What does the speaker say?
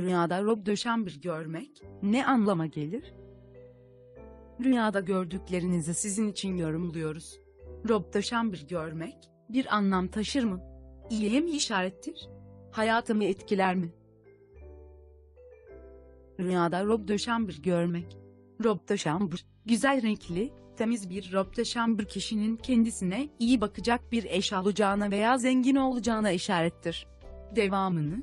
Rüyada de chambre görmek ne anlama gelir? Rüyada gördüklerinizi sizin için yorumluyoruz. De chambre görmek bir anlam taşır mı? İyiye mi işarettir? Hayatımı etkiler mi? Rüyada de chambre görmek. De chambre, güzel renkli, temiz bir de chambre kişinin kendisine iyi bakacak bir eş alacağına veya zengin olacağına işarettir. Devamını,